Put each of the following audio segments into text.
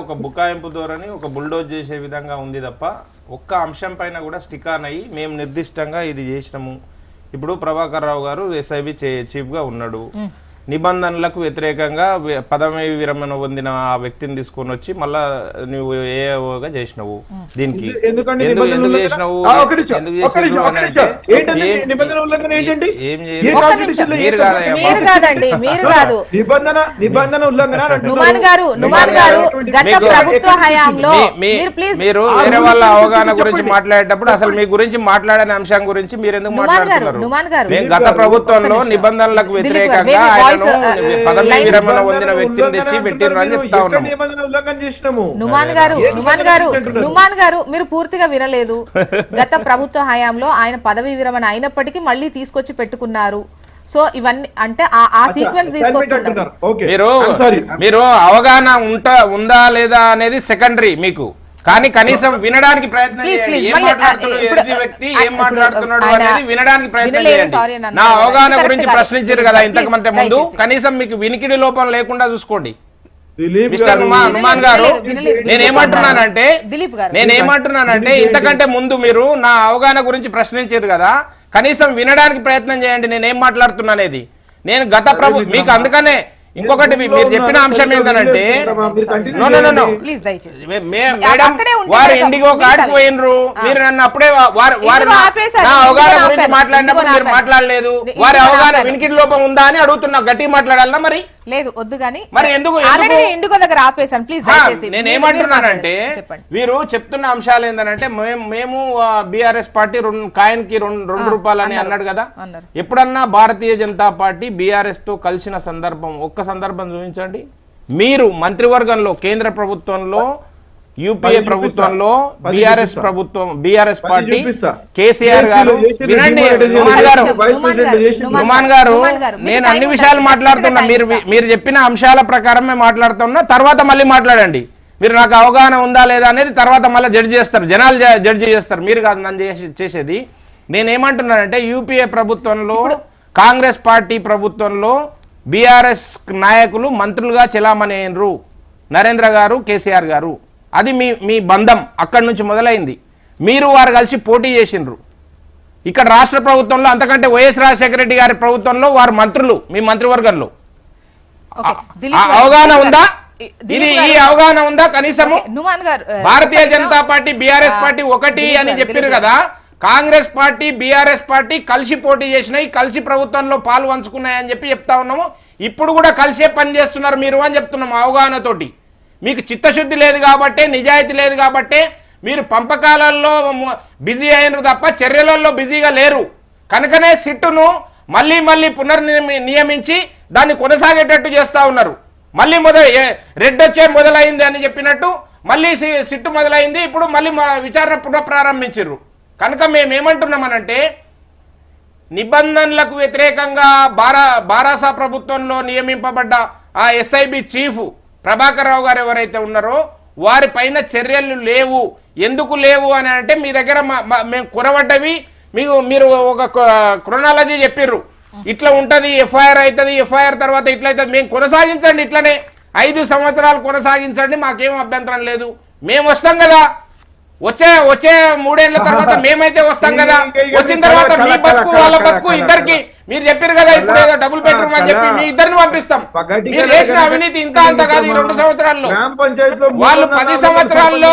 ఒక బుకాయింపు ధోరణి ఒక బుల్డోజ్ చేసే విధంగా ఉంది తప్ప ఒక్క అంశం పైన కూడా స్టిక్ ఆన్ అయ్యి మేము నిర్దిష్టంగా ఇది చేసినాము. ఇప్పుడు ప్రభాకర్ రావు గారు ఎస్ఐబి చీఫ్గా ఉన్నాడు. నిబంధనలకు వ్యతిరేకంగా పదవి విరమణ పొందిన ఆ వ్యక్తిని తీసుకొని వచ్చి మళ్ళా నువ్వు ఏఓగా చేసినావు? దీనికి ఎందుకు-? చేసినావు? నిబంధన మీరు సభ్యులు- కాదయ్యా, మీరు కాదండి మీరు కాదు. నిబంధన నిబంధన ఉల్లంఘన అని అంటున్నారు. నుమాన్ గారు నుమాన్ గారు గత మీకు- ప్రభుత్వ హయాంలో మీ- మీ- మీరు ప్లీజ్ మీరు ఆ వేరే వాళ్ళ అవగాహన. గురించి మాట్లాడేటప్పుడు అసలు మీ గురించి మాట్లాడని అంశం గురించి మీరు ఎందుకు మాట్లాడుతున్నారు? నుమాన్ గారు. మేము గత ప్రభుత్వంలో. నిబంధనలకు వ్యతిరేకంగా పదవి విరమణ పొందిన వ్యక్తిని తెచ్చి పెట్టిర్రు అని మీరు. చెప్తా ఉన్నాము. నుమాన్ గారు నుమాన్ గారు? నుమాన్ గారు మీరు పూర్తిగా వినలేదు. గత ప్రభుత్వ హయాంలో ఆయన పదవి విరమణ అయినప్పటికీ మళ్ళీ తీసుకొచ్చి పెట్టుకున్నారు. సో ఇవన్నీ అంటే ఆ- ఆ సీక్వెన్స్ తీసుకొస్తున్నారు. మీరు. మీరు అవగాహన ఉంట ఉందా లేదా అనేది సెకండరీ మీకు. కానీ కనీసం వినడానికి ప్రయత్నం వ్యక్తి ఏం మాట్లాడుతున్నాడు అనేది వినడానికి ప్రయత్నం నా. అవగాహన గురించి. ప్రశ్నించారు కదా Please, ఇంతకు మంది. కనీసం మీకు వినికిడి లోపం లేకుండా చూసుకోండి మిస్టర్ గారు, నుమా- నుమాన్ గారు వినలేదు, వినలేదు. నేను ఏమంటున్నానంటే దిలీప్ గారు. నేను ఏమంటున్నానంటే ఇంతకంటే ముందు మీరు నా అవగాహన గురించి ప్రశ్నించారు కదా కనీసం వినడానికి ప్రయత్నం చేయండి నేను ఏం మాట్లాడుతున్నా అనేది నేను గత ప్రభు మీకు అందుకనే ఇంకొకటి మీరు చెప్పిన అంశం ఏంటంటే వారు ఇండిగో. కాడిపోయినరు ఆ. మీరు నన్ను అప్పుడే వారు అవగాహన గురించి మాట్లాడినప్పుడు మీరు. మాట్లాడలేదు. వారి అవగాహన. వినికిడి లోపం ఉందా అని అడుగుతున్నా. గట్టిగా మాట్లాడాలన్నా మరి? లేదు వద్దు కానీ మరి ఎందుకు- ఆల్రెడీ ఇండిగో దగ్గర ఆపేశాను. ప్లీజ్ దయచేసి నేను ఏమంటున్నానంటే వీరు చెప్తున్న అంశాలు ఏంటంటే మేము బీఆర్ఎస్ పార్టీ రెండు కాయన్కి రెండు రెండు ఆ, రూపాయలు అని అన్నారు. అన్నాడు కదా. ఎప్పుడన్నా భారతీయ జనతా పార్టీ బీఆర్ఎస్తో కలిసిన సందర్భం ఒక్క సందర్భం చూపించండి. మీరు మంత్రివర్గంలో కేంద్ర ప్రభుత్వంలో యూపీఏ. ప్రభుత్వంలో బీఆర్ఎస్. ప్రభుత్వం బీఆర్ఎస్ పార్టీ. కేసీఆర్ గారు. వినండి చేసిన గారు నేను అన్ని. విషయాలు మాట్లాడుతున్నా. మీరు. మీరు చెప్పిన అంశాల ప్రకారమే మాట్లాడుతున్నా. తర్వాత మళ్ళీ మాట్లాడండి. మీరు నాకు అవగాహన ఉందా లేదా అనేది తర్వాత మళ్ళీ జడ్జి చేస్తారు. జనాలు జ- జడ్జి చేస్తారు. మీరు కాదు నన్ను చేసి- చేసేది. నేనేమంటున్నానంటే యూపీఏ ప్రభుత్వంలో కాంగ్రెస్ పార్టీ ప్రభుత్వంలో బీఆర్ఎస్ నాయకులు మంత్రులుగా చెలామణి అయినరు. నరేంద్ర గారు కేసీఆర్ గారు. అది మీ మీ బంధం అక్కడి నుంచి మొదలైంది. మీరు వారు కలిసి పోటీ చేసిండ్రు. ఇక్కడ రాష్ట్ర ప్రభుత్వంలో అంతకంటే వైఎస్ రాజశేఖర రెడ్డి గారి ప్రభుత్వంలో వారు మంత్రులు మీ మంత్రివర్గంలో. అవగాహన ఉందా? ఇది ఈ అవగాహన ఉందా? కనీసము Bharatiya Janata. Party BRS party ఒకటి అని చెప్పారు కదా. కాంగ్రెస్ పార్టీ బీఆర్ఎస్ పార్టీ కలిసి పోటీ చేసినాయి కలిసి ప్రభుత్వంలో పాలు పంచుకున్నాయి అని చెప్పి చెప్తా ఉన్నాము. ఇప్పుడు కూడా కలిసే పని చేస్తున్నారు మీరు అని చెప్తున్నాము అవగాహనతోటి. మీకు చిత్తశుద్ధి లేదు కాబట్టే నిజాయితీ లేదు కాబట్టే మీరు పంపకాలలో బిజీ అయినారు తప్ప చర్యలలో బిజీగా లేరు. కనుకనే సిట్టును మళ్ళీ మళ్ళీ పునర్నియమి నియమించి దాన్ని కొనసాగేటట్టు చేస్తూ ఉన్నారు. మళ్ళీ మొద రెడ్ వచ్చే మొదలైంది అని చెప్పినట్టు మళ్ళీ సి- సిట్టు మొదలైంది ఇప్పుడు మళ్ళీ విచారణ పునఃప్రారంభించారు కనుక మేము ఏమంటున్నామనంటే నిబంధనలకు వ్యతిరేకంగా బారా బారాసా ప్రభుత్వంలో నియమింపబడ్డ ఆ ఎస్ఐబి చీఫ్ ప్రభాకర్ రావు గారు ఎవరైతే ఉన్నారో వారి పైన చర్యలు లేవు. ఎందుకు లేవు అని అంటే మీ దగ్గర మేము కురవడ్డవి మీకు మీరు ఒక క్రొనాలజీ చెప్పిర్రు. ఇట్లా ఉంటది ఎఫ్ఐఆర్ అవుతుంది ఎఫ్ఐఆర్ తర్వాత ఇట్లా అవుతుంది మేము కొనసాగించండి ఇట్లనే. ఐదు సంవత్సరాలు కొనసాగించండి మాకేం అభ్యంతరం లేదు. మేము వస్తాం కదా. వచ్చే వచ్చే మూడేళ్ళ తర్వాత మేమైతే వస్తాం కదా. వచ్చిన తర్వాత మీ బతుకు వాళ్ళ బతుకు ఇద్దరికి మీరు చెప్పారు కదా ఇప్పుడు ఏదో డబుల్ బెడ్రూమ్ అని చెప్పి మీ ఇద్దరిని పంపిస్తాం. మీరు చేసిన అవినీతి ఇంత అంత కాదు ఈ రెండు సంవత్సరాల్లో. వాళ్ళు పది సంవత్సరాల్లో.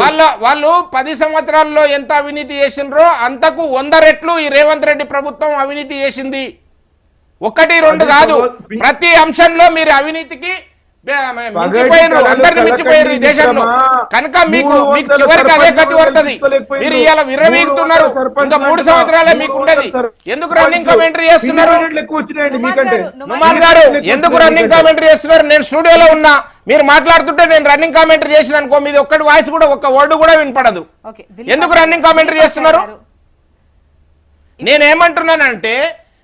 వాళ్ళ వాళ్ళు పది సంవత్సరాల్లో ఎంత అవినీతి చేసిండ్రో అంతకు వంద రెట్లు ఈ రేవంత్ రెడ్డి ప్రభుత్వం అవినీతి చేసింది. ఒకటి రెండు కాదు. ప్రతి అంశంలో మీరు అవినీతికి పగటి మించిపోయారు ఈ దేశంలో. కనుక మీకు మీకు చివరికి అదే గతి పడుతుంది. మీరు ఇవాళ విర్రవీగుతున్నారు ఇంకా మూడు. సంవత్సరాలే మీకు ఉండదు ఎందుకు. రన్నింగ్ కామెంటరీ చేస్తున్నారు గారు, ఎందుకు రన్నింగ్. కామెంటరీ చేస్తున్నారు నేను స్టూడియోలో ఉన్నా మీరు మాట్లాడుతుంటే నేను రన్నింగ్ కామెంటరీ చేసిన అనుకో మీది ఒక్కటి వాయిస్ కూడా ఒక్క వర్డ్ కూడా వినపడదు ఎందుకు రన్నింగ్ కామెంటరీ చేస్తున్నారు. నేనేమంటున్నానంటే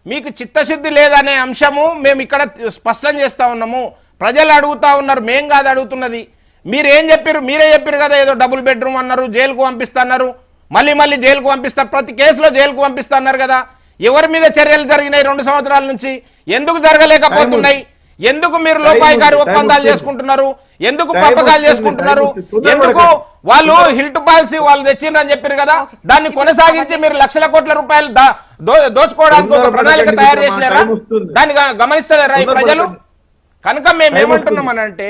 మీకు చిత్తశుద్ధి లేదనే అంశము మేము ఇక్కడ స్పష్టం చేస్తా ఉన్నాము ప్రజలు అడుగుతా ఉన్నారు మేం కాదు అడుగుతున్నది. మీరు ఏం చెప్పారు మీరే చెప్పారు కదా ఏదో డబుల్ బెడ్రూమ్ అన్నారు జైలుకు పంపిస్తున్నారు. మళ్ళీ మళ్ళీ జైలుకు పంపిస్తారు ప్రతి కేసులో జైలుకు పంపిస్తున్నారు కదా. ఎవరి మీద చర్యలు జరిగినాయి రెండు సంవత్సరాల నుంచి? ఎందుకు జరగలేకపోతున్నాయి? ఎందుకు మీరు లోపాయికారి ఒప్పందాలు చేసుకుంటున్నారు? ఎందుకు Time పంపకాలు వస్తుంది, చేసుకుంటున్నారు. ఎందుకు. వాళ్ళు హిల్ట్ పాలసీ వాళ్ళు తెచ్చిండ్రని చెప్పారు కదా? దాన్ని కొనసాగించి మీరు లక్షల కోట్ల రూపాయలు దోచుకోవడానికి ఒక ప్రణాళిక తయారు చేసినారా. దాన్ని గమనిస్తలేరా ఈ ప్రజలు. కనుక మేము ఏమంటున్నామనంటే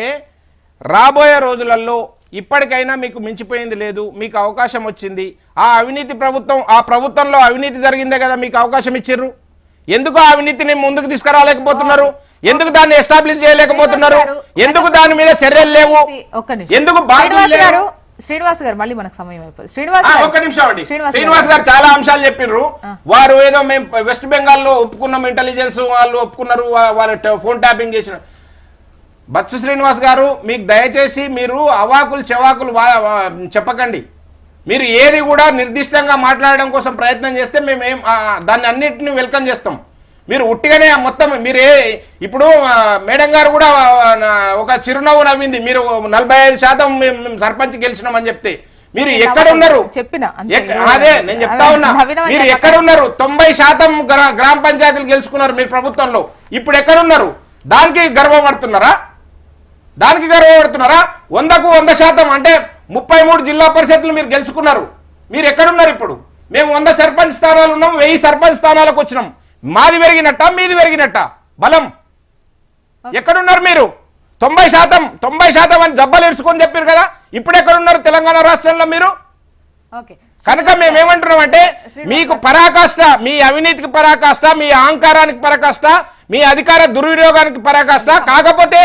రాబోయే రోజులలో ఇప్పటికైనా మీకు మించిపోయింది లేదు మీకు అవకాశం వచ్చింది. ఆ అవినీతి ప్రభుత్వం ఆ ప్రభుత్వంలో అవినీతి జరిగిందే కదా మీకు అవకాశం ఇచ్చిర్రు? ఎందుకు ఆ అవినీతిని ముందుకు తీసుకురాలేకపోతున్నారు? ఎందుకు దాన్ని ఎస్టాబ్లిష్ చేయలేకపోతున్నారు? ఎందుకు దాని మీద చర్యలు లేవు? ఒక్క నిమిషం. ఎందుకు బాధ్యులు శ్రీనివాస్ గారు లేరు శ్రీనివాస్ గారు మళ్ళీ మనకు సమయం అయిపోతుంది శ్రీనివాస్. ఒక్క నిమిషం అండి. శ్రీనివాస్ గారు. చాలా అంశాలు చెప్పిర్రు. వారు ఏదో మేము వెస్ట్ బెంగాల్లో ఒప్పుకున్నాం ఇంటెలిజెన్స్ వాళ్ళు ఒప్పుకున్నారు వాళ్ళ ఫోన్ ట్యాపింగ్ చేసిన బత్సు శ్రీనివాస్ గారు మీకు దయచేసి మీరు అవాకులు చెవాకులు చెప్పకండి. మీరు ఏది కూడా నిర్దిష్టంగా మాట్లాడడం కోసం ప్రయత్నం చేస్తే మేము దాన్ని అన్నిటిని వెల్కమ్ చేస్తాం. మీరు ఉట్టిగానే మొత్తం మీరు ఏ ఇప్పుడు మేడం గారు కూడా ఒక చిరునవ్వు నవ్వింది. మీరు నలభై ఐదు శాతం సర్పంచ్ గెలిచినామని చెప్తే. మీరు ఎక్కడ ఉన్నారు? చెప్పిన, అదే నేను చెప్తా ఉన్నా. మీరు. ఎక్కడ ఉన్నారు? తొంభై శాతం గ్రా- గ్రామ పంచాయతీలు గెలుచుకున్నారు మీరు ప్రభుత్వంలో. ఇప్పుడు ఎక్కడ ఉన్నారు? దానికి గర్వపడుతున్నారా దానికి గర్వపడుతున్నారా? వందకు వంద శాతం అంటే ముప్పై మూడు జిల్లా పరిషత్లు మీరు గెలుచుకున్నారు. మీరు ఎక్కడున్నారు ఇప్పుడు? మేము వంద సర్పంచ్ స్థానాలు ఉన్నాం వెయ్యి సర్పంచ్ స్థానాలకు వచ్చినాం. మాది పెరిగినట్ట మీది పెరిగినట్ట? బలం. ఎక్కడున్నారు మీరు? తొంభై శాతం తొంభై శాతం అని జబ్బలు ఇరుచుకొని చెప్పారు కదా ఇప్పుడు ఎక్కడున్నారు తెలంగాణ రాష్ట్రంలో మీరు? ఓకే. కనుక మేము ఏమంటున్నాం అంటే మీకు పరాకాష్ట మీ అవినీతికి పరాకాష్ట మీ అహంకారానికి పరాకాష్ట మీ అధికార దుర్వినియోగానికి పరాకాష్ట. కాకపోతే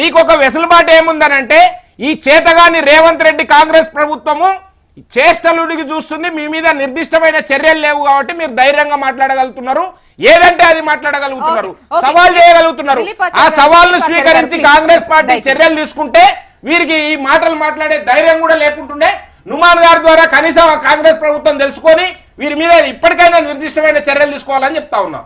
మీకు ఒక వెసులుబాటు ఏముందనంటే ఈ చేతగాని రేవంత్ రెడ్డి కాంగ్రెస్ ప్రభుత్వము చేష్టలుడికి చూస్తుంది మీ మీద నిర్దిష్టమైన చర్యలు లేవు కాబట్టి మీరు ధైర్యంగా మాట్లాడగలుగుతున్నారు. ఏదంటే అది మాట్లాడగలుగుతున్నారు. సవాల్ చేయగలుగుతున్నారు. ఆ సవాల్ను స్వీకరించి గారు, కాంగ్రెస్ పార్టీ. చర్యలు తీసుకుంటే వీరికి ఈ మాటలు మాట్లాడే ధైర్యం కూడా లేకుంటుండే. నుమాన్ గారి ద్వారా కనీసం కాంగ్రెస్ ప్రభుత్వం తెలుసుకొని వీరి మీద ఇప్పటికైనా నిర్దిష్టమైన చర్యలు తీసుకోవాలని చెప్తా ఉన్నా.